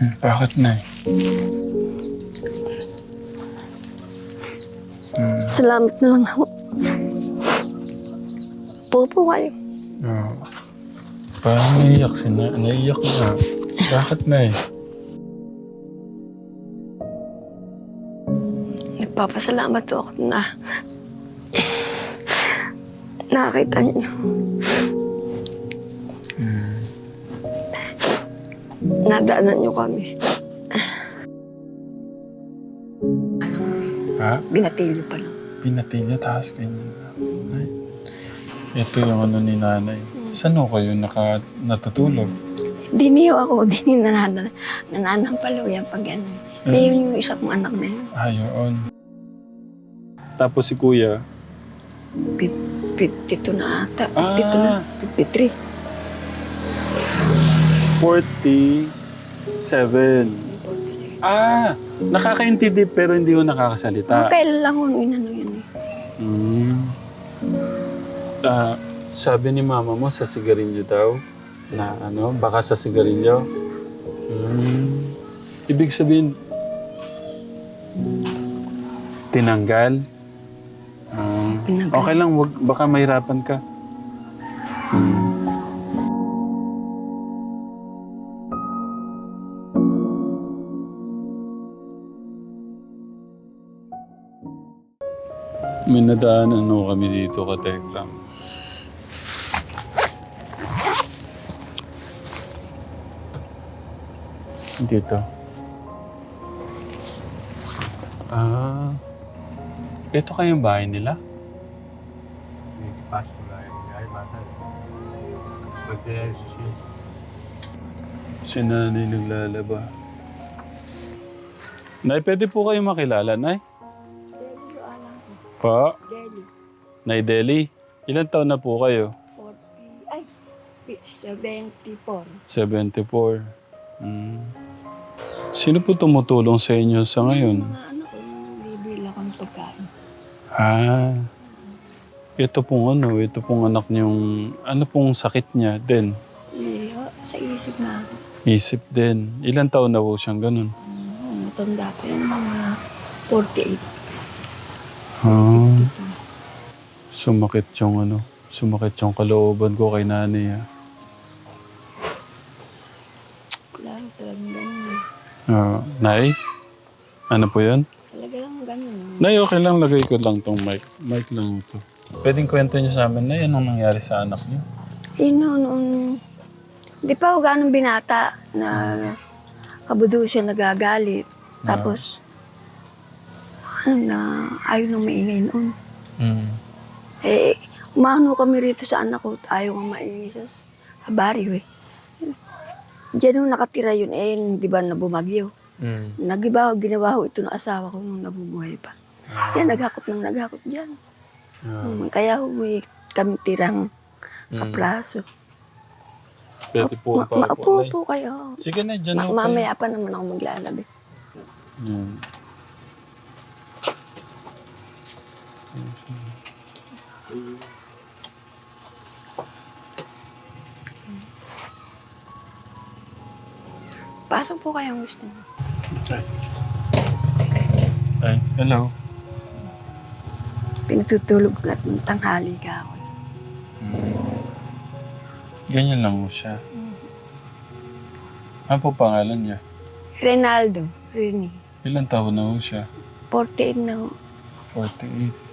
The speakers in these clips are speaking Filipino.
Bakit na eh? Hmm. Salamat na lang ako. Pupo kayo. Oh. Parang naiyak si na. Naiyak na. Bakit na eh? Nagpapasalamat po ako na nakakita niyo. Nadaanan niyo kami. Ha? Binatilyo pa lang. Pinatilyo taas ganyan. Ay. Ito yung ano ni nanay. Saan ho kayo naka, natutulog? Di niyo ako, di ni nanana, nananampalo yan pag ano. Di yun yung isa kong anak na yun. Ah, yun. Tapos si kuya. Fif- 52 na ata. Ah. 52 na. 53. 47. Ah, nakakaintindi pero hindi ko nakakasalita. Okay lang kung inano yun eh. Mm. Ah, sabi ni mama mo sa sigarilyo daw na ano, baka sa sigarilyo. Mm. Ibig sabihin, tinanggal. Ah, Tinanggal. okay lang, wag, baka mahirapan ka. Mm. May nadaan ano kami dito ka Tekram. Dito. Ah. Ito kayong bahay nila? Si nanay naglalaba. Nay, pwede po kayo makilala, Nay? Pa? Deli. Nay Deli, ilan taon na po kayo? 40, ay, 74. 74. Mm. Sino po tumutulong sa inyo sa ngayon? Mga ano ko, yung bibili ako ng pagkain. Ah, ito pong ano, ito pong anak niyong, ano pong sakit niya din? Ho, sa isip na ako. Isip din. Ilan taon na po siyang ganun? Hmm, matanda pa yun, mga 48. Ah, sumakit yung ano, sumakit yung kalooban ko kay nanay. ah. Wala, talagang ganun. eh. Ah, nay? Ano po yun? Talaga lang ganun. Nay, okay lang. Lagay ko lang tong mic. Mic lang ito. Pwedeng kwento niyo sa amin, Nay, anong nangyari sa anak niyo? Eh, no, noon, di pa ako ganun binata na kabudo siya nagagalit. Tapos, ano na, ayaw nang maingay noon. Mm. Eh, umano kami rito sa anak ko, ayaw nga maingay sa, baryo eh. Diyan nung nakatira yun, eh, di ba na bumagyo. Mm. Nagiba, ginawa ko ito ng asawa ko nung nabubuhay pa. Yan, naghakot ng naghakot dyan. Ah, Hmm, kaya huwi kami tirang kaplaso. pwede po Ma- pa maupo po kayo. Sige na, dyan Ma- mamaya pa naman ako maglalabi. Yan. Pasok po kayo ang gusto niyo. Ay. Ay, hello. Pinatutulog at tanghali ka ako. Mm. Ganyan lang ho siya. Ano po pangalan niya? Renaldo, Rini. Ilan taon na ho siya? 48 na ho. 48.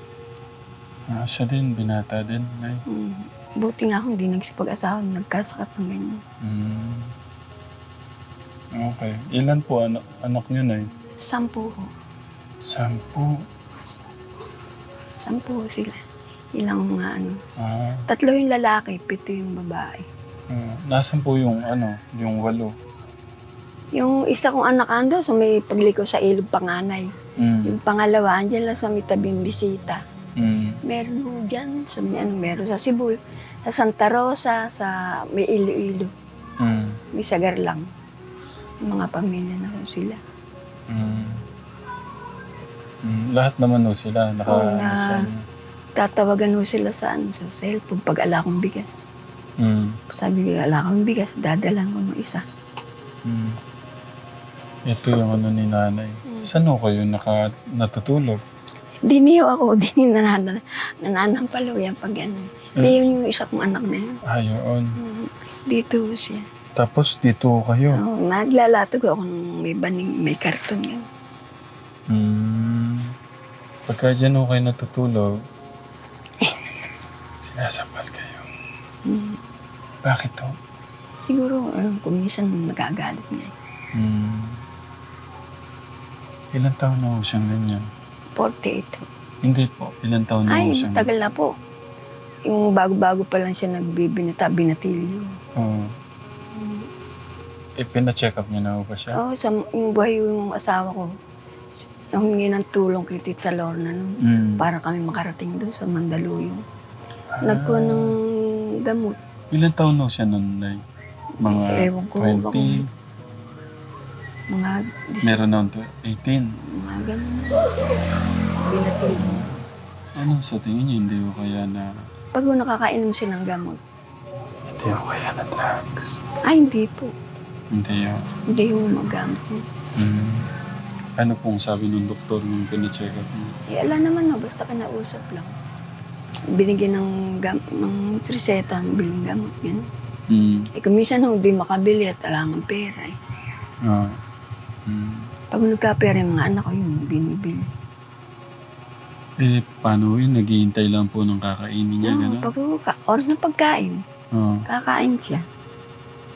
Ah, siya din, binata din, Nay. Hmm. Buti nga akong hindi nagsipag-asawa, nagkasakat ng ganyan. Mm. Okay. Ilan po anak, anak niyo, Nay? Sampu ho. Sampu. Sampu ho sila. Ilang mga ano. Ah, Tatlo yung lalaki, pito yung babae. ah. Nasaan po yung ano, yung walo? Yung isa kong anak ando, so may pagliko sa ilog panganay. Mm. Yung pangalawa, andyan lang sa may tabing bisita. Mm. Meron ho dyan, sa may ano, meron sa Cebu, sa Santa Rosa, sa may Iloilo, Mm. may sagar lang. Mga pamilya na ho sila. Mm. Mm. Lahat naman ho sila. Naka, Oo, na- nasa, Tatawagan ho sila sa ano, sa cellphone pag ala kong bigas. mm. Sabi ko, ala kong bigas, dadalan ko ng isa. Mm. Ito yung ano ni nanay. Saan ho kayo naka, natutulog? Diniyo ako, dini nanana, nananampalo yan pag ano. Hindi yun yung isa kong anak na yun. Ayon. Mm, Dito siya. Tapos dito kayo. Oh, naglalatog ako ng may baning, may karton yan. Hmm. Pagka dyan ho kayo natutulog, sinasampal kayo. Mm. Bakit ho? Siguro, ano, kung minsan nagagalit niya. Hmm. Ilan taon na ho siyang ganyan? 48. Hindi po. Ilan taon na Ay, siyang... tagal na po. Yung bago-bago pa lang siya nagbibinata, binatilyo. Oo. Eh, pina-check up niya na ho ba siya? Oo, sa, yung buhay yung asawa ko, humingi ng tulong kay Tita Lorna nung Hmm. para kami makarating doon sa Mandaluyong. Nagkuha ng gamot. Ilan taon na siya nun, Nay? Mga Ewan ko ba 20? Mga, dis- Meron na ho 18. mga ganun. Binatilyo. Ano sa tingin niyo? Hindi ho kaya na... Pag ho nakakainom siya ng gamot, Hindi ho kaya na drugs. ay hindi po. Hindi ho. Hindi ho magamit. Hmm. Ano pong sabi ng doktor nung pina-check up niyo? Eh, ala naman no, basta ka nausap lang. Binigyan ng, gam ng reseta, biling gamot, gano'n. Hmm. Eh, kung minsan ho, di makabili at alangan pera eh. Ah. Hmm. Pag nagkapera yung mga anak ko, yun, binibili. Eh, paano yun? Naghihintay lang po ng kakainin niya, Oo, gano'n? pag ka, oras ng pagkain, Oo. kakain siya.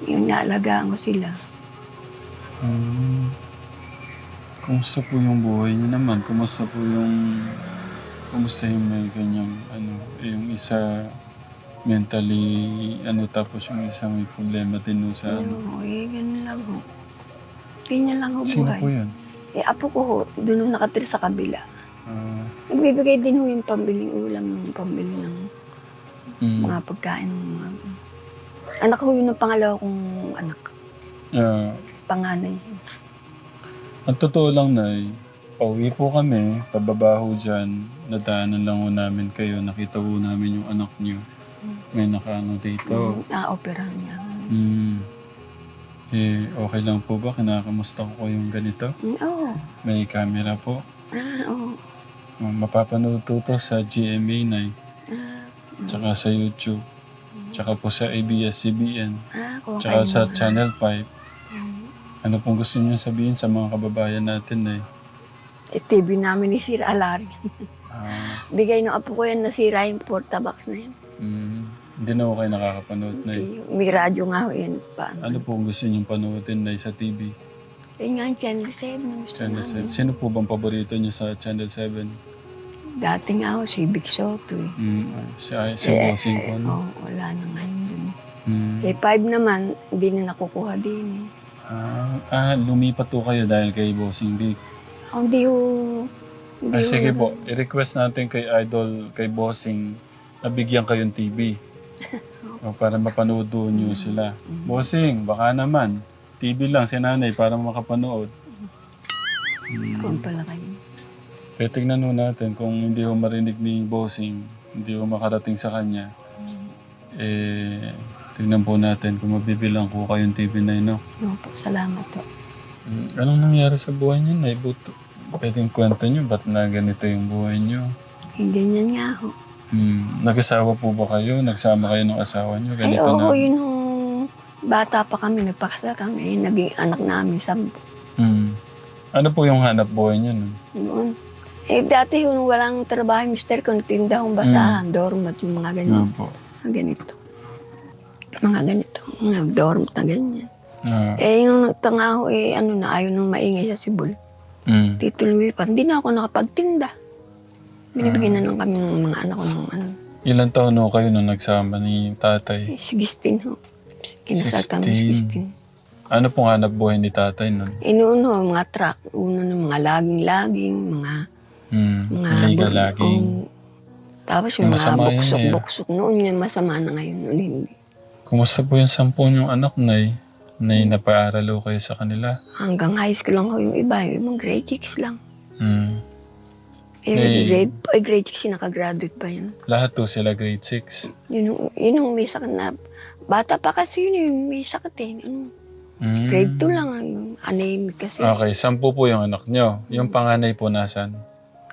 Yung naalagaan ko sila. Hmm. Kumusta po yung buhay niyo naman? Kumusta po yung... Kumusta yung may ganyang, ano, yung isa mentally, ano, tapos yung isa may problema din sa, ano. Oo, eh, ganun lang ho. Ganyan lang ho Sino buhay. po yun? Eh, apo ko ho, doon ho nakatira sa kabila. Ah, Nagbibigay din ho yung pambiling ulam, yung pambili ng mm. mga pagkain. Mga... Anak ko yun ang pangalawa kong anak. Ah, Panganay. ang totoo lang na, pauwi po kami, pababaho dyan, nadaanan lang ho namin kayo, nakita ho namin yung anak niyo. May nakaano dito. Na-operahan niya. Mm. Eh, okay lang po ba? Kinakamusta ko yung ganito? Mm, Oo. May camera po. Ah, oo. Uh, mapapanood po to sa GMA na Ah, tsaka sa YouTube. Tsaka po sa ABS-CBN. ah, kung Tsaka sa. Channel 5. Mm. Ano pong gusto niyo sabihin sa mga kababayan natin eh? Eh, TV namin ni Sir Alari. Ah, Bigay ng apo ko yan, nasira yung portabox na yan. mm, hindi na ako kayo nakakapanood na Hindi, May radyo nga ho yan. Paano? Ano pong gusto niyong panoodin na sa TV? Yun nga, Channel 7. Gusto Channel namin. 7. Sino po bang paborito niyo sa Channel 7? Dati nga ako, si Big Soto eh. Mm, ah, si, ay, si Eh, Bossing po, eh, no? Oo, wala na ngayon dun. Mm. Eh, 5 naman, hindi na nakukuha din eh. Ah, ah, lumipat po kayo dahil kay Bossing Big. Oh, Hindi ho... Hindi Ay, ho sige na- po. I-request natin kay Idol, kay Bossing, na bigyan kayong TV. o, para mapanood doon nyo sila. Bossing, baka naman. TV lang si nanay para makapanood. Kung pala kayo. Kaya tignan ho natin kung hindi ho marinig ni Bossing, hindi ho makarating sa kanya. Eh, tignan po natin kung mabibilang ko kayong TV na yun, no? No po, salamat po. Mm, Anong nangyari sa buhay niyo, Nay? Buto. Pwedeng kwento niyo, ba't na ganito yung buhay niyo? Eh, ganyan nga ho. Hmm. Nag-asawa po ba kayo? Nagsama kayo ng asawa niyo? Ay, Ganito oo, na? yun ho. Bata pa kami, nagpakasal kami. Eh, naging anak namin sampu. Hmm. Ano po yung hanap buhay niyo nun? Noon. Eh, dati yun, walang trabaho, mister ko, nagtinda akong basahan, dormat, yung mga ganyan. Ano po? Mga ganito. Mga ganito, mga dormat na ganyan. Ah. Eh, yung tanga eh, ano na, ayaw nang maingay sa Sibol. Hmm. Dito lumipat, hindi na ako nakapagtinda. Binibigyan na lang kami ng mga anak ko ng ano, Ilan taon ho kayo nung nagsama ni tatay? eh, 16 ho. Kinasal kami 16. 16. Ano pong hanap buhay ni tatay nun? Inuuno, mga truck, uno ng mga laging-laging, mga Hmm. mga Liga bur- laging. oh. tapos yung mga Masama yun eh. buksok-buksok noon yung masama na ngayon, noon hindi. Kumusta po yung sampu niyong anak, Nay? Nay, napaaral ho kayo sa kanila? Hanggang high school lang ho yung iba, yung mga grade 6 lang. Hmm. Eh, Eh. grade, eh, grade 6 yung nakagraduate pa yun. Lahat to sila grade 6. Yun, yung- yun yung may sakit na, bata pa kasi yun yung may sakit eh. Ano, Mm. Grade 2 lang, anemic kasi. Okay, sampu po yung anak nyo. Yung panganay po nasan?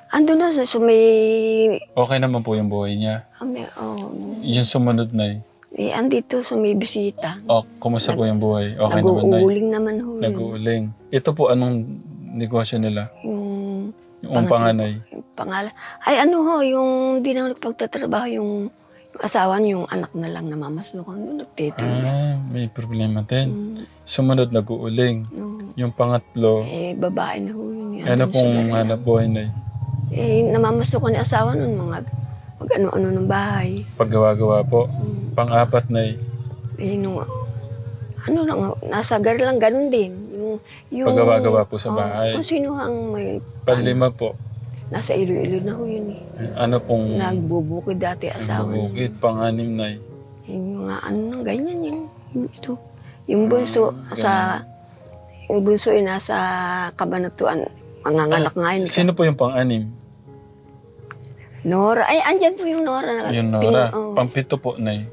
Ando na sa, sa may, Okay naman po yung buhay niya. ah, may- oh, Yung sumunod na eh, andito sa may bisita. Oh, kumusta po yung buhay? Okay naman na Nag-uuling naman ho yun. Nag-uuling. Ito po, anong negosyo nila? Yung Yung panganay. Yung pangalan. Ay ano ho, yung di na nagpagtatrabaho, yung, yung asawa niya, yung anak na lang namamasukan doon, nagtitinda. Ah, may problema din. Mm, Sumunod, nag-uuling. yung, Yung pangatlo, eh, babae na ho yun. ano pong hanap buhay na Eh, namamasukan ni asawa nun, mga pag ano-ano ng bahay. Paggawa-gawa po. Mm, Pang-apat na eh, nung, ano lang, nasa gar lang, ganun din. Yung, Paggawa-gawa po sa oh, bahay. kung sino ang may, Panlima po. nasa Iloilo na ho yun eh. Ano pong Nagbubukid dati asawa niya. bukid, pang-anim na Yung mga ano ganyan yun. Yung ito. Yung bunso Ah, sa... Yung bunso ay nasa kabanatuan. Manganganak nga yun. Sino po yung pang-anim? Nora. Ay, andyan po yung Nora. na- Yung Nora. Tin- oh. Pampito po, Nay.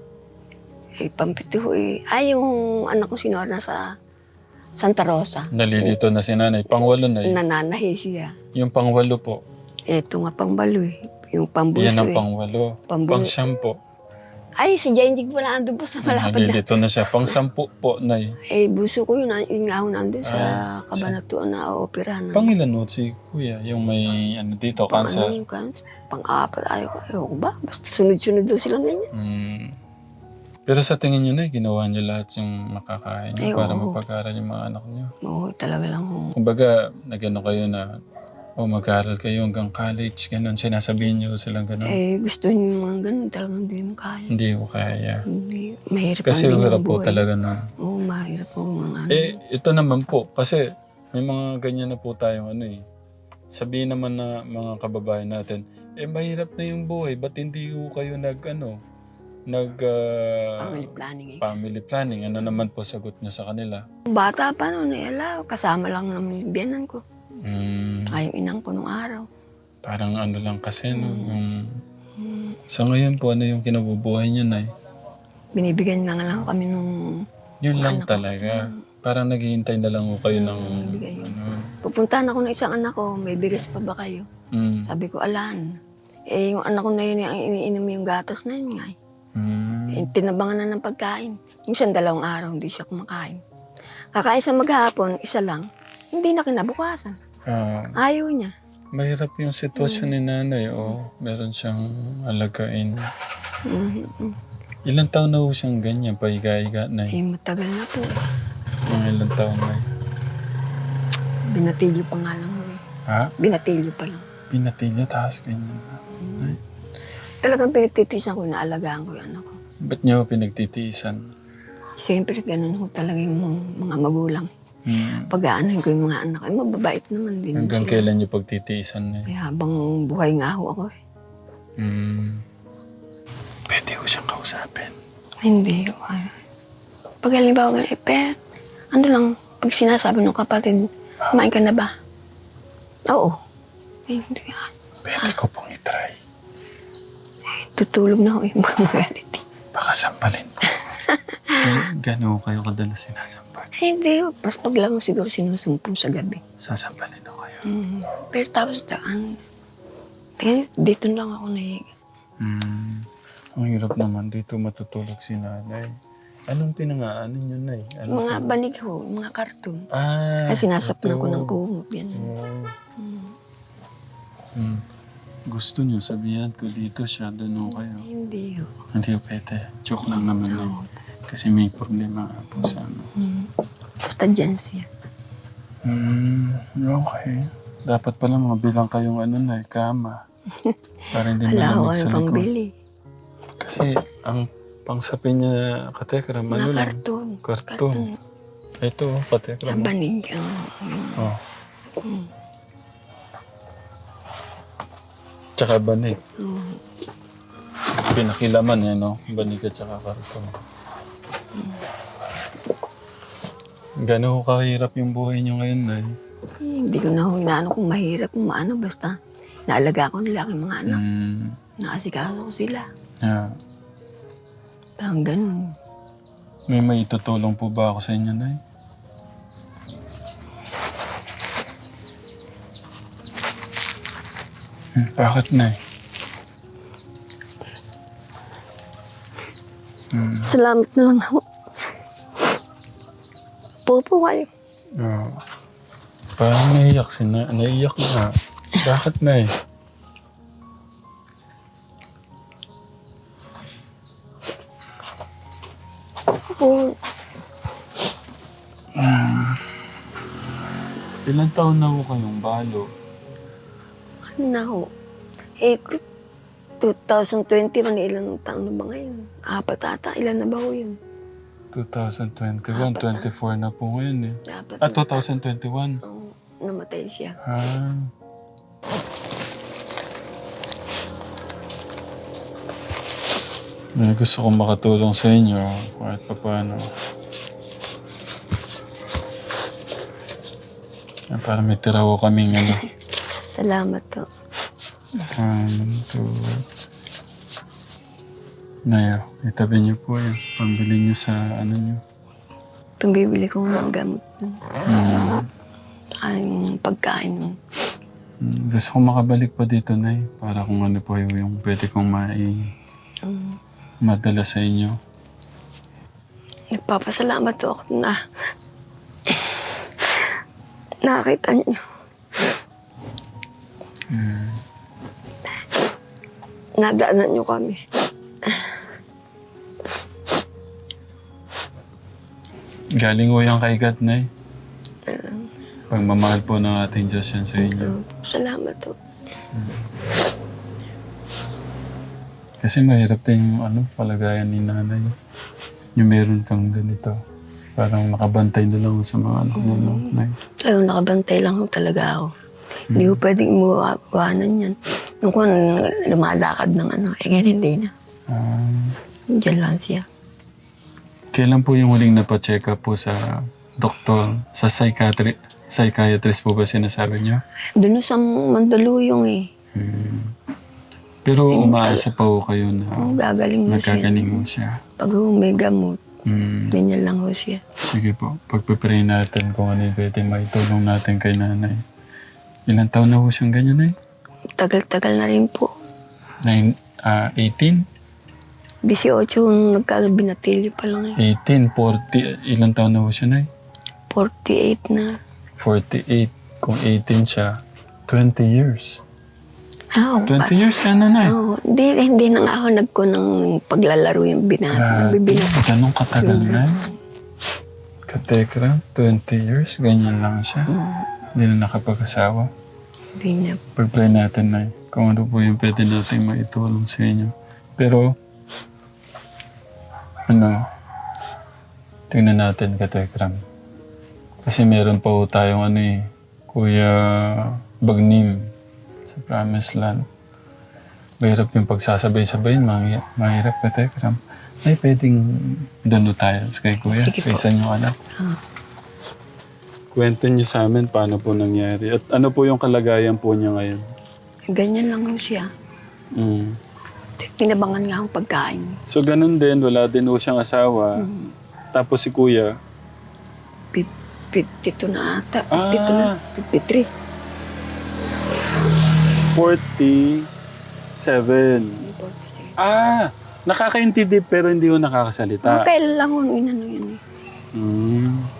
Ay, pampito ho eh. Ay, yung anak ko si Nora nasa Santa Rosa. Nalilito na si nanay. Pangwalo, Nay. Nananahi siya. Yung pangwalo po. Eto nga pambalo eh. Yung pambunso Yan ang eh. pangwalo. Pambun- Pang-siyam po. Ay, si Jainjig pala andun po sa malapad na. Nalilito na siya. Pang-sampu po, Nay. Eh, buso ko yun. Yun nga ho nandun sa Ah, kabanatuan na operahan. Pangilan mo si Kuya? Yung may ano dito, Pang cancer. ano yung cancer? Pang-apat. Ayaw. Ayaw ko ba? Basta sunod-sunod daw silang ganyan. Mm. Pero sa tingin niyo na, ginawa niyo lahat yung makakain niyo Ay, para oo. mapag-aral yung mga anak niyo. Oo, talaga lang ho. Kumbaga, nagano kayo na, oh, mag-aral kayo hanggang college, ganun. Sinasabihin niyo silang ganun. Eh, gusto niyo yung mga ganun. Talagang hindi mo kaya. Hindi ko kaya. Hindi. Mahirap Kasi ang hirap po buhay. talaga nun. Oo, mahirap po mga ano. Eh, ito naman po, kasi may mga ganyan na po tayong ano eh. Sabihin naman na mga kababayan natin, eh mahirap na yung buhay, ba't hindi ko kayo nag ano, nag ah, family planning eh. family planning? Ano naman po sagot niyo sa kanila? Bata pa noon eh, ala, kasama lang naman yung biyanan ko. Mm, yung inang ko nung araw. parang ano lang kasi, no? Yung, Hmm. sa ngayon po, ano yung kinabubuhay niyo na Binibigyan na nga lang kami nung Yun lang talaga. Parang naghihintay na lang ko kayo ng, bigay. ano, Pupuntahan ako ng isang anak ko, may bigas pa ba kayo? mm, Sabi ko, alan. Eh, yung anak ko na yun, ang iniinom yung gatas na yun nga. eh. Mm, Eh, tinabangan na ng pagkain. Siyang dalawang araw, hindi siya kumakain. Kakain sa maghapon, isa lang. Hindi na kinabukasan. ah, Ayaw niya. Mahirap yung sitwasyon ni nanay. Oh, meron siyang alagain. Mhm. Ilang taon na ho siyang ganyan, paiga-iga na Eh, matagal na po. Mga ilang taon na Binatilyo pa nga lang. eh. Ha? Binatilyo pa lang. Pinatilyo, tapos ganyan na. Ay, Talagang pinagtitisan ko, naalagaan ko yung anak ko. ba't niyo pinagtitiisan? Siyempre, ganun ho talaga yung mga magulang. Hmm. Pag-aanoin ko yung mga anak ko, eh, mababait naman din. Hanggang sila. kailan niyo pagtitiisan na Eh, habang buhay nga ho ako eh. Hmm. Pwede ko siyang kausapin. Hindi ko. Ay. Pag halimbawa, eh, pero, ano lang, pag sinasabi ng kapatid, kumain ka na ba? Oo. Eh, hindi. ah, Pwede ko pong itry. Tutulog na ako yung mga galit. Baka sampalin po. eh, gano'n kayo kadalas sinasampal? Eh, hindi. Mas pag lang siguro sinusumpong sa gabi. Sasampalin ako kayo. Mm. Pero tapos daan. Eh, dito lang ako nahiga. Hmm. Ang hirap naman dito matutulog si nanay. Anong pinangaan niyo na eh? Ano Mga po? banig ho, mga karton. Ah, Ay, sinasapnan ko ito. ng kumot. Yan. Oh. Mm. Hmm. Gusto niyo sabihan ko dito siya, doon ho kayo. Hindi ho. Hindi ko pwede. Joke lang naman na. Oo. Kasi may problema nga po sa ano. Mm. Basta dyan siya. Hmm, okay. Dapat pala mabilang kayong ano na eh, kama. Para hindi malamig wala sa pang likod. bili. Kasi ang pangsapin niya, katekram, ano Mga lang? karton. Karton. Ito, katekram. Ang banig. Oh. Oh. Mm. Tsaka banig. Oh. Pinakilaman eh, no? Banig at tsaka karton. Gano'n kahirap yung buhay niyo ngayon, Nay? Eh, hindi ko na ho inaano kung mahirap kung maano. Basta naalaga ko nila aking mga anak. Hmm. Nakasikaso ko sila. Yeah. Parang ganun. May may tutulong po ba ako sa inyo, Nay? Bakit na eh? Salamat na lang ako. Popo kayo. Oo. Parang naiyak si na, naiyak na. Bakit na eh? Po, Ilang taon na ho kayong balo? Na ho? Eh, 2020 man, ilang taon na ba ngayon? Apat ata. Ilan na ba ho yun? 2021, 24 na po ngayon eh. Dapat Ah, na. 2021. Oo, namatay siya. Ah. May gusto kong makatulong sa inyo kahit pa paano. Ah, Para may tira ko kaming ano. Salamat to. Um, to... Nayo, itabi niyo po yan. Pambili niyo sa ano niyo. Pambibili ko ng gamot. Mm. Ang pagkain. Mm, Gusto kong makabalik pa dito, Nay. Para kung ano po yung pwede kong mai Um, madala sa inyo. nagpapasalamat ako na nakita niyo. Mm. Nadaanan niyo kami. Galing ko yung kay God, Nay. Pagmamahal po ng ating Diyos yan sa inyo. Um, salamat to. Kasi mahirap din yung ano, palagayan ni nanay. Yung meron kang ganito. Parang nakabantay na lang sa mga anak niya, no? Nay. Talagang nakabantay lang ho talaga ako. Hindi ko pwedeng imuwanan yan. Nung kung lumalakad ng ano, eh ganyan hindi na. Ah, Diyan lang siya. kailan po yung huling napacheck up po sa doktor, sa psychiatrist, psychiatrist po ba sinasabi niyo? Doon sa Mandaluyong eh. Hmm. Pero umaasa pa po kayo na Oh, gagaling mo siya. nagkagaling mo siya. Pag may gamot, Hmm. ganyan lang ho siya. Sige po, pagpipray natin kung ano yung pwede maitulong natin kay nanay. Ilang taon na po siyang ganyan eh? Tagal-tagal na rin po. Nine, ah, 18? 18 nung nagkabinatilyo pa lang eh. 18, 40, ilang taon na po siya na 48 na. 48. Kung 18 siya, 20 years. Ah, 20 years ka na na Oh, hindi, hindi na nga ako nagko ng paglalaro yung binata. Grabe, Nagbibinata. ganun katagal na Katekra, 20 years, ganyan lang siya. Hindi na nakapag-asawa. Hindi na. Pag-play natin na kung ano po yung pwede natin maitulong sa inyo. Pero, ano, tingnan natin Katekram. Kasi meron pa po tayong ano eh, Kuya Bagnim sa Promised Land. Mahirap yung pagsasabay-sabay, mahirap, mahirap Katekram. Ay, pwedeng doon tayo kay Kuya, Sige sa isa niyong anak. Ah. Kwento niyo sa amin paano po nangyari. At ano po yung kalagayan po niya ngayon? Ganyan lang siya. Mm. Tinabangan nga akong pagkain. So ganun din, wala din po siyang asawa. Tapos si kuya, Fif- 52 na ata. Ah. 52 na. 53. 47. 46. Ah, nakakaintindi pero hindi ko nakakasalita. Okay lang ho, inano yun eh. Mm.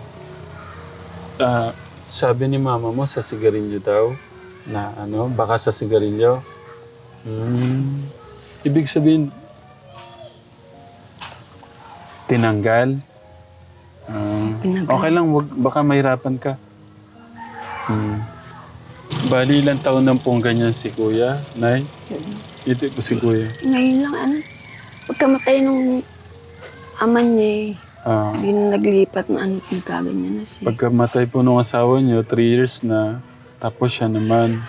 Ah, sabi ni mama mo sa sigarilyo daw na ano, baka sa sigarilyo. Mm. Ibig sabihin, tinanggal. Ah, Tinanggal. okay lang, wag, baka mahirapan ka. Mm. Bali, ilang taon na pong ganyan si kuya, nay? Ito po si kuya. Ngayon lang, ano, pagkamatay nung ama niya eh, Ah, hindi na naglipat na ano, nagkaganyan na siya. pagkamatay po nung asawa niyo, three years na. Tapos siya naman,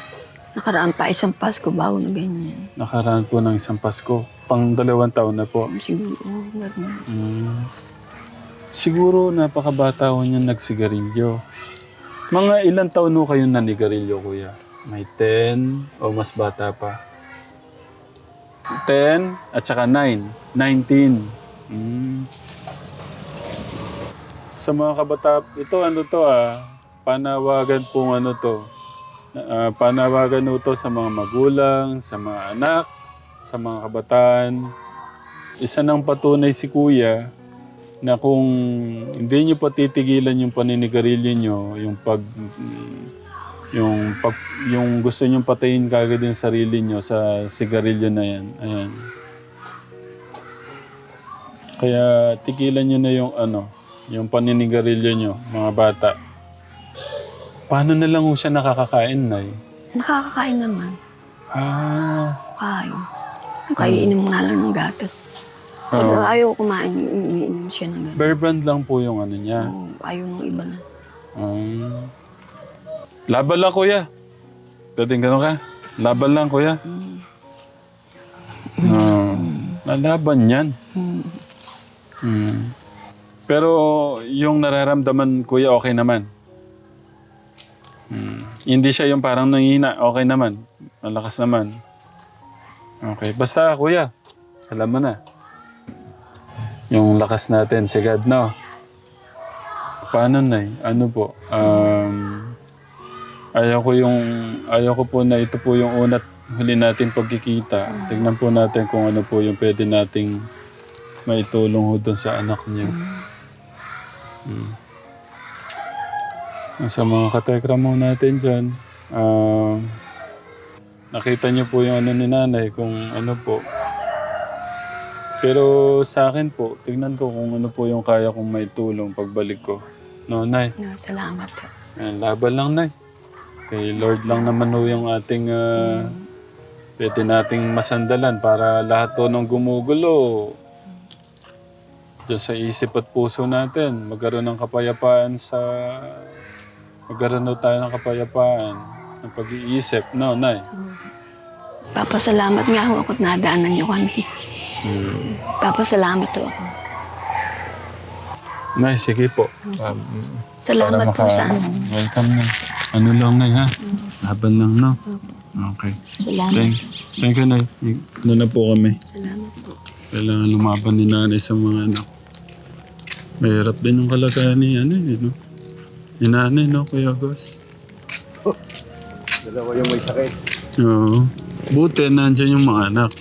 Nakaraan pa isang Pasko bago na ganyan. nakaraan po ng isang Pasko. Pang dalawang taon na po. Siguro, ganun. Mm. Siguro napakabata ko niya nagsigarilyo. Mga ilang taon no kayo nanigarilyo, kuya? May 10 o mas bata pa? 10 at saka 9. 19. Mm. Sa mga kabata, ito ano to ah, panawagan pong ano to. ah, panawagan ho to sa mga magulang, sa mga anak, sa mga kabataan. Isa ng patunay si Kuya na kung hindi nyo pa titigilan yung paninigarilyo nyo, yung pag yung pag, yung gusto nyo patayin kagad yung sarili nyo sa sigarilyo na yan. Ayan. Kaya tigilan nyo na yung ano, yung paninigarilyo nyo, mga bata. Paano na lang ho siya nakakakain, Nay? Nakakakain naman. Ah, Kain. Kaiinom nga lang ng gatas. Pag Oo. ayaw kumain, umiinom siya ng gano'n. bear brand lang po yung ano niya. Oo, ayaw ng iba na. Um, laban lang, kuya. Pwedeng gano'n ka? Laban lang, kuya. Mm. No. Nalaban yan. Mm. Pero yung nararamdaman, kuya, okay naman. Hmm. Hindi siya yung parang nanghina. Okay naman. Malakas naman. Okay. Basta, kuya, alam mo na. Yung lakas natin, si God, no? Paano, Nay? Ano po? Um, ayaw ko yung... Ayaw ko po na ito po yung unat huli nating pagkikita. Tignan po natin kung ano po yung pwede nating maitulong doon sa anak niyo. Mm. Sa mga katekra mo natin dyan, ah, nakita niyo po yung ano ni nanay, kung ano po. Pero sa akin po, tignan ko kung ano po yung kaya kong maitulong pagbalik ko. No, Nay. No, salamat po. Ayan, laban lang, Nay. Kay Lord lang naman ho yung ating ah, pwede nating masandalan para lahat to ng gumugulo Diyan sa isip at puso natin, magkaroon ng kapayapaan sa... Magkaroon tayo ng kapayapaan ng pag-iisip. No, Nay? Papasalamat nga ho ako at nadaanan niyo kami. Hmm. Papasalamat ho ako. Nay, sige po. Um, Salamat po sa ano. Welcome na. Ano lang, Nay, ha? Laban lang, no? Okay. Salamat. Thank, thank you, Nay. Ano na po kami. Salamat po. Kailangan lumaban ni nanay sa mga anak. Mahirap din yung kalagayan ni ano eh, no? Ni nanay, no, Kuya Gus? Dalawa yung may sakit. Oo. Buti, nandyan yung mga anak.